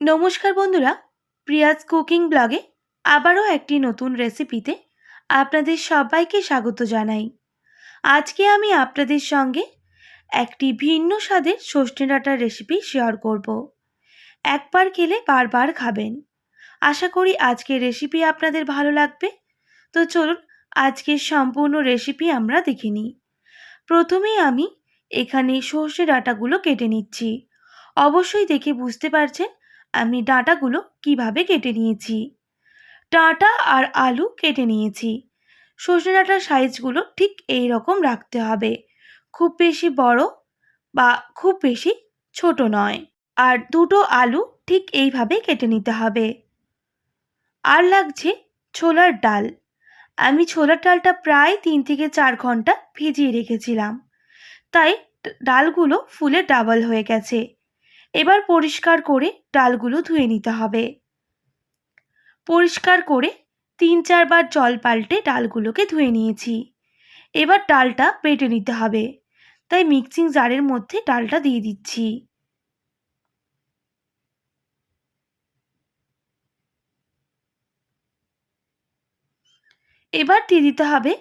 নমস্কার বন্ধুরা, প্রিয়াজ কুকিং ব্লগে আবারও একটি নতুন রেসিপিতে আপনাদের সবাইকে স্বাগত জানাই। আজকে আমি আপনাদের সঙ্গে একটি ভিন্ন স্বাদের সজনে ডাঁটার রেসিপি শেয়ার করব। একবার খেলে বারবার খাবেন। আশা করি আজকের রেসিপি আপনাদের ভালো লাগবে। তো চলুন, আজকের সম্পূর্ণ রেসিপি আমরা দেখে নিই। প্রথমেই আমি এখানে সর্ষে ডাঁটাগুলো কেটে নিচ্ছি। অবশ্যই দেখে বুঝতে পারছেন আমি ডাঁটাগুলো কীভাবে কেটে নিয়েছি? ডাঁটা আর আলু কেটে নিয়েছি। সজনে ডাঁটার সাইজগুলো ঠিক এই রকম রাখতে হবে। খুব বেশি বড় বা খুব বেশি ছোট নয়। আর দুটো আলু ঠিক এইভাবে কেটে নিতে হবে। আর লাগছে ছোলার ডাল। আমি ছোলার ডালটা প্রায় তিন থেকে চার ঘণ্টা ভিজিয়ে রেখেছিলাম। তাই ডালগুলো ফুলে ডাবল হয়ে গেছে। এবার পরিষ্কার করে ডালগুলো ধুয়ে নিতে হবে। পরিষ্কার করে তিন চারবার জল পাল্টে ডালগুলোকে ধুয়ে নিয়েছি। এবার ডালটা বেটে নিতে হবে। তাই মিক্সিং জারের মধ্যে ডালটা দিয়ে দিচ্ছি। এবার দিয়ে দিতে হবে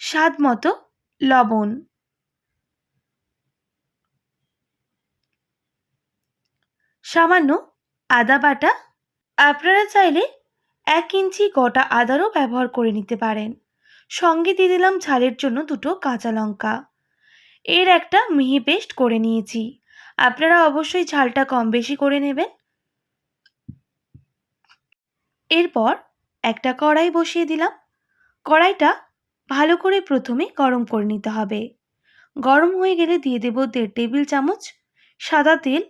স্বাদ মতো লবণ। সামান্য আদা বাটা। আপনারা চাইলে এক ইঞ্চি গোটা আদারও ব্যবহার করে নিতে পারেন। সঙ্গে দিয়ে দিলাম ঝালের জন্য দুটো কাঁচা লঙ্কা। এর একটা মিহি পেস্ট করে নিয়েছি। আপনারা অবশ্যই ঝালটা কম বেশি করে নেবেন। এরপর একটা কড়াই বসিয়ে দিলাম। কড়াইটা ভালো করে প্রথমে গরম করে নিতে হবে। গরম হয়ে গেলে দিয়ে দেব দেড় টেবিল চামচ সাদা তেল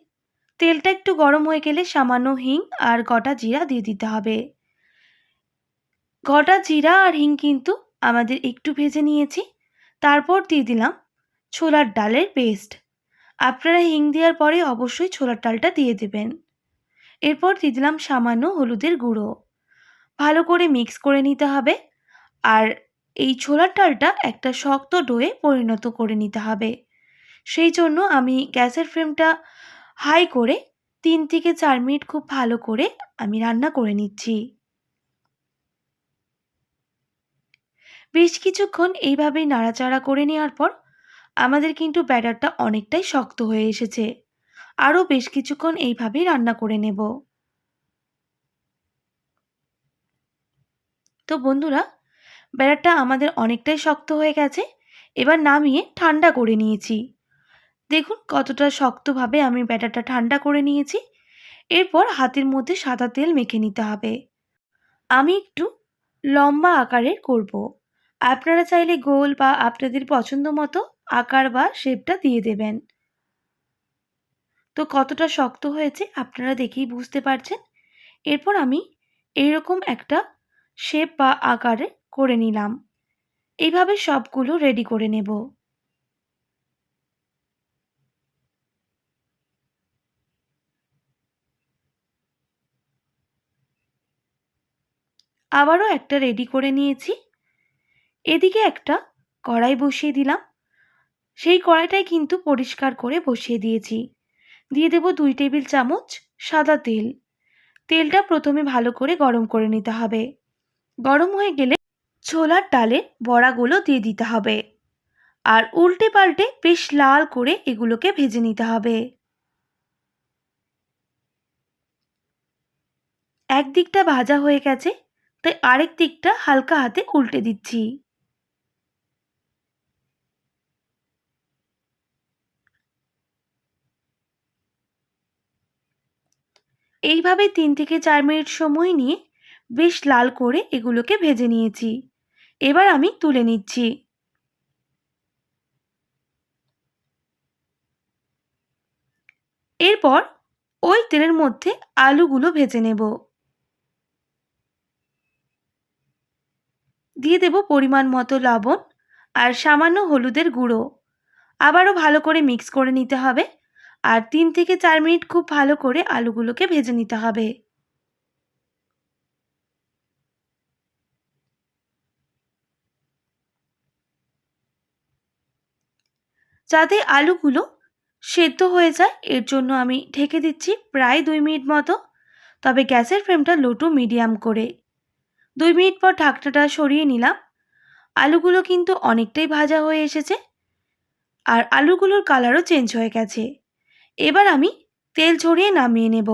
তেলটা একটু গরম হয়ে গেলে সামান্য হিং আর গোটা জিরা দিয়ে দিতে হবে। গোটা জিরা আর হিং কিন্তু আমাদের একটু ভেজে নিয়েছি। তারপর দিয়ে দিলাম ছোলার ডালের পেস্ট। আপনারা হিং দেওয়ার পরে অবশ্যই ছোলার ডালটা দিয়ে দেবেন। এরপর দিয়ে দিলাম সামান্য হলুদের গুঁড়ো। ভালো করে মিক্স করে নিতে হবে। আর এই ছোলার ডালটা একটা শক্ত ডোয়ে পরিণত করে নিতে হবে। সেই জন্য আমি গ্যাসের ফ্লেমটা হাই করে তিন থেকে চার মিনিট খুব ভালো করে আমি রান্না করে নিচ্ছি। বেশ কিছুক্ষণ এইভাবেই নাড়াচাড়া করে নেওয়ার পর আমাদের কিন্তু ব্যাটারটা অনেকটাই শক্ত হয়ে এসেছে। আরও বেশ কিছুক্ষণ এইভাবেই রান্না করে নেব। তো বন্ধুরা, ব্যাটারটা আমাদের অনেকটাই শক্ত হয়ে গেছে, এবার নামিয়ে ঠান্ডা করে নিয়েছি। দেখুন কতটা শক্তভাবে আমি ব্যাটারটা ঠান্ডা করে নিয়েছি। এরপর হাতের মধ্যে সাদা তেল মেখে নিতে হবে। আমি একটু লম্বা আকারের করব। আপনারা চাইলে গোল বা আপনাদের পছন্দ মতো আকার বা শেপটা দিয়ে দেবেন। তো কতটা শক্ত হয়েছে আপনারা দেখেই বুঝতে পারছেন। এরপর আমি এইরকম একটা শেপ বা আকারে করে নিলাম। এইভাবে সবগুলো রেডি করে নেব। আবারও একটা রেডি করে নিয়েছি। এদিকে একটা কড়াই বসিয়ে দিলাম। সেই কড়াইটাই কিন্তু পরিষ্কার করে বসিয়ে দিয়েছি। দিয়ে দেব দুই টেবিল চামচ সাদা তেল। তেলটা প্রথমে ভালো করে গরম করে নিতে হবে। গরম হয়ে গেলে ছোলার ডালে বড়াগুলো দিয়ে দিতে হবে। আর উল্টে পাল্টে বেশ লাল করে এগুলোকে ভেজে নিতে হবে। একদিকটা ভাজা হয়ে গেছে তাই আরেক দিকটা হালকা হাতে উল্টে দিচ্ছি। এইভাবে তিন থেকে চার মিনিট সময় নিয়ে বেশ লাল করে এগুলোকে ভেজে নিয়েছি। এবার আমি তুলে নিচ্ছি। এরপর ওই তেলের মধ্যে আলুগুলো ভেজে নেব। দিয়ে দেব পরিমাণ মতো লবণ আর সামান্য হলুদের গুঁড়ো। আবারও ভালো করে মিক্স করে নিতে হবে আর তিন থেকে চার মিনিট খুব ভালো করে আলুগুলোকে ভেজে নিতে হবে। যাতে আলুগুলো সেদ্ধ হয়ে যায়, এর জন্য আমি ঢেকে দিচ্ছি প্রায় দুই মিনিট মতো। তবে গ্যাসের ফ্লেমটা লো টু মিডিয়াম করে। দুই মিনিট পর ঢাকনাটা সরিয়ে নিলাম। আলুগুলো কিন্তু অনেকটাই ভাজা হয়ে এসেছে। আর আলুগুলোর কালারও চেঞ্জ হয়ে গেছে। এবার আমি তেল ছড়িয়ে নামিয়ে নেব।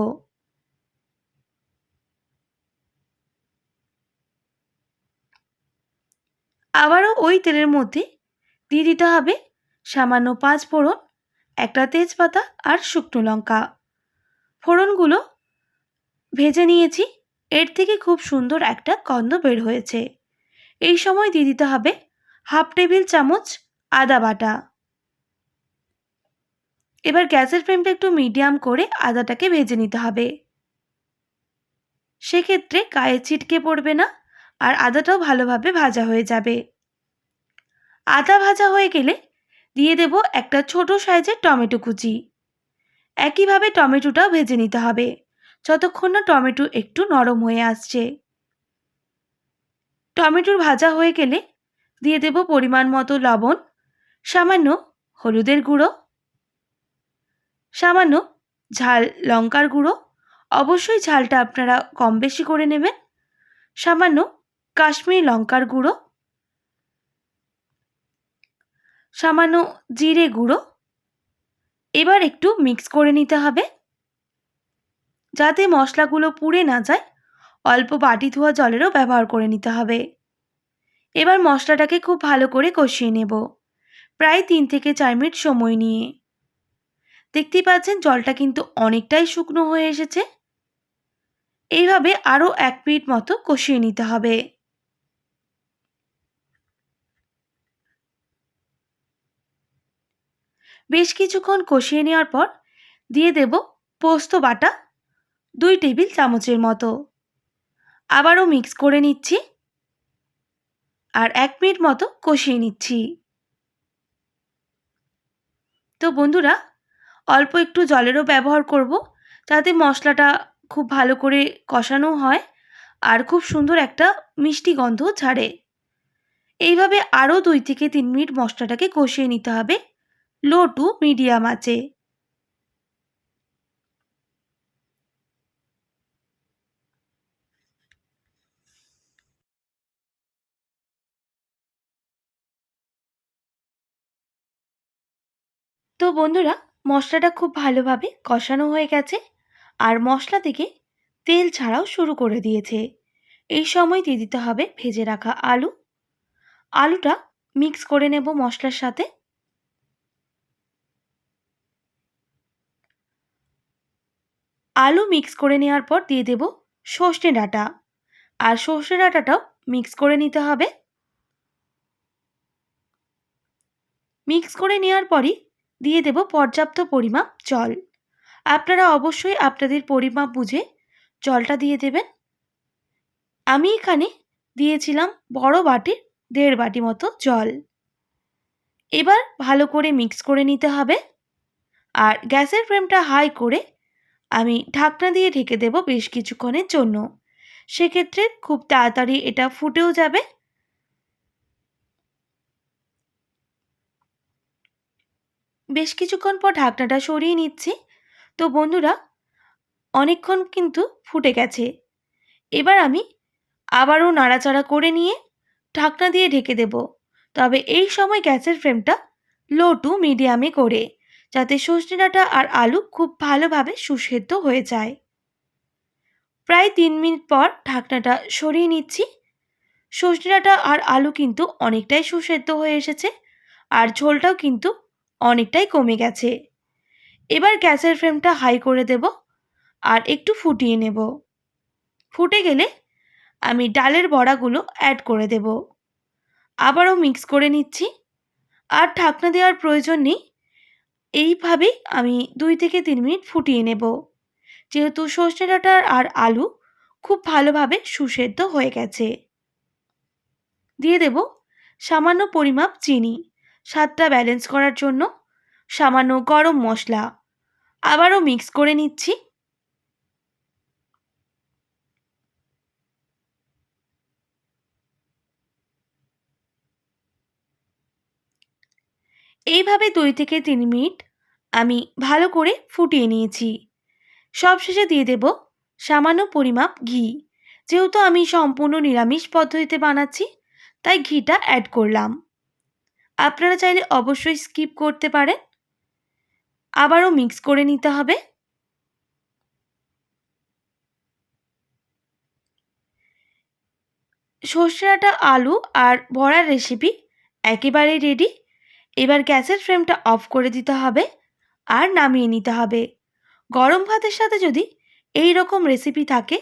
আবারও ওই তেলের মধ্যে দিয়ে দিতে হবে সামান্য পাঁচ ফোড়ন, একটা তেজপাতা আর শুকনো লঙ্কা। ফোড়নগুলো ভেজে নিয়েছি। এর থেকে খুব সুন্দর একটা গন্ধ বের হয়েছে। এই সময় দিয়ে দিতে হবে হাফ টেবিল চামচ আদা বাটা। এবার গ্যাসের ফ্লেমটা একটু মিডিয়াম করে আদাটাকে ভেজে নিতে হবে। সেক্ষেত্রে গায়ে ছিটকে পড়বে না আর আদাটাও ভালোভাবে ভাজা হয়ে যাবে। আদা ভাজা হয়ে গেলে দিয়ে দেব একটা ছোট সাইজের টমেটো কুচি। একইভাবে টমেটোটাও ভেজে নিতে হবে। যতক্ষণ না টমেটো একটু নরম হয়ে আসছে। টমেটোর ভাজা হয়ে গেলে দিয়ে দেব পরিমাণ মতো লবণ, সামান্য হলুদের গুঁড়ো, সামান্য ঝাল লঙ্কার গুঁড়ো। অবশ্যই ঝালটা আপনারা কম বেশি করে নেবেন। সামান্য কাশ্মীরি লঙ্কার গুঁড়ো, সামান্য জিরে গুঁড়ো। এবার একটু মিক্স করে নিতে হবে। যাতে মশলাগুলো পুড়ে না যায়, অল্প বাটি ধোয়া জলেরও ব্যবহার করে নিতে হবে। এবার মশলাটাকে খুব ভালো করে কষিয়ে নেব, প্রায় তিন থেকে চার মিনিট সময় নিয়ে। দেখতেই পাচ্ছেন জলটা কিন্তু অনেকটাই শুকনো হয়ে এসেছে। এইভাবে আরও এক মিনিট মতো কষিয়ে নিতে হবে। বেশ কিছুক্ষণ কষিয়ে নেওয়ার পর দিয়ে দেব পোস্ত বাটা দুই টেবিল চামচের মতো। আবারও মিক্স করে নিচ্ছি। আর এক মিনিট মতো কষিয়ে নিচ্ছি। তো বন্ধুরা, অল্প একটু জলেরও ব্যবহার করব, যাতে মশলাটা খুব ভালো করে কষানো হয় আর খুব সুন্দর একটা মিষ্টি গন্ধ ছাড়ে। এইভাবে আরও দুই থেকে তিন মিনিট মশলাটাকে কষিয়ে নিতে হবে। লো টু মিডিয়াম আছে তো বন্ধুরা, মশলাটা খুব ভালোভাবে কষানো হয়ে গেছে আর মশলা থেকে তেল ছাড়াও শুরু করে দিয়েছে। এই সময় দিয়ে দিতে হবে ভেজে রাখা আলু। আলুটা মিক্স করে নেব মশলার সাথে। আলু মিক্স করে নেওয়ার পর দিয়ে দেব সর্ষে ডাঁটা। আর সর্ষে ডাঁটাটাও মিক্স করে নিতে হবে। মিক্স করে নেওয়ার পরই দিয়ে দেব পর্যাপ্ত পরিমাপ জল। আপনারা অবশ্যই আপনাদের পরিমাপ বুঝে জলটা দিয়ে দেবেন। আমি এখানে দিয়েছিলাম বড় বাটির দেড় বাটি মতো জল। এবার ভালো করে মিক্স করে নিতে হবে। আর গ্যাসের ফ্লেমটা হাই করে আমি ঢাকনা দিয়ে ঢেকে দেব বেশ কিছুক্ষণের জন্য। সেক্ষেত্রে খুব তাড়াতাড়ি এটা ফুটেও যাবে। বেশ কিছুক্ষণ পর ঢাকনাটা সরিয়ে নিচ্ছি। তো বন্ধুরা, অনেকক্ষণ কিন্তু ফুটে গেছে। এবার আমি আবারও নাড়াচাড়া করে নিয়ে ঢাকনা দিয়ে ঢেকে দেব। তবে এই সময় গ্যাসের ফ্লেমটা লো টু মিডিয়ামে করে, যাতে সজনে ডাঁটা আর আলু খুব ভালোভাবে সুসেদ্ধ হয়ে যায়। প্রায় তিন মিনিট পর ঢাকনাটা সরিয়ে নিচ্ছি। সজনে ডাঁটা আর আলু কিন্তু অনেকটাই সুসেদ্ধ হয়ে এসেছে। আর ঝোলটাও কিন্তু অনেকটাই কমে গেছে। এবার গ্যাসের ফ্লেমটা হাই করে দেব আর একটু ফুটিয়ে নেব। ফুটে গেলে আমি ডালের বড়াগুলো অ্যাড করে দেব। আবারও মিক্স করে নিচ্ছি। আর ঢাকনা দেওয়ার প্রয়োজন নেই। এইভাবেই আমি দুই থেকে তিন মিনিট ফুটিয়ে নেব। যেহেতু সর্ষে ডাঁটা আর আলু খুব ভালোভাবে সুসেদ্ধ হয়ে গেছে। দিয়ে দেব সামান্য পরিমাপ চিনি। স্বাদটা ব্যালেন্স করার জন্য সামান্য গরম মশলা। আবারও মিক্স করে নিচ্ছি। এইভাবে দুই থেকে তিন মিনিট আমি ভালো করে ফুটিয়ে নিয়েছি। সবশেষে দিয়ে দেব সামান্য পরিমাপ ঘি। যেহেতু আমি সম্পূর্ণ নিরামিষ পদ্ধতিতে বানাচ্ছি, তাই ঘিটা অ্যাড করলাম। আপনারা চাইলে অবশ্যই স্কিপ করতে পারেন। আবারও মিক্স করে নিতে হবে। সর্ষে আটা, আলু আর বড়ার রেসিপি একেবারেই রেডি এবার গ্যাসের ফ্লেমটা অফ করে দিতে হবে আর নামিয়ে নিতে হবে। গরম ভাতের সাথে যদি এই রকম রেসিপি থাকে,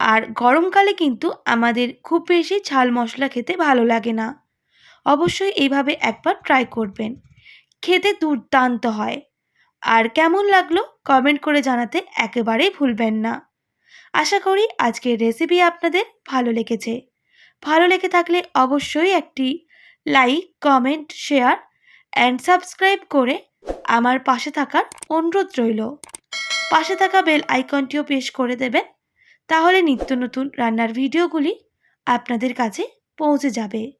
আর গরমকালে কিন্তু আমাদের খুব বেশি ঝাল মশলা খেতে ভালো লাগে না। অবশ্যই এইভাবে একবার ট্রাই করবেন। খেতে দুর্দান্ত হয়। আর কেমন লাগল কমেন্ট করে জানাতে একেবারেই ভুলবেন না। আশা করি আজকের রেসিপি আপনাদের ভালো লেগেছে। ভালো লেগে থাকলে অবশ্যই একটি like comment share and subscribe করে আমার পাশে থাকার অনুরোধ রইল। পাশে থাকা বেল আইকনটিও পেশ করে দেবেন। তাহলে নিত্য নতুন রান্নার ভিডিওগুলি আপনাদের কাছে পৌঁছে যাবে।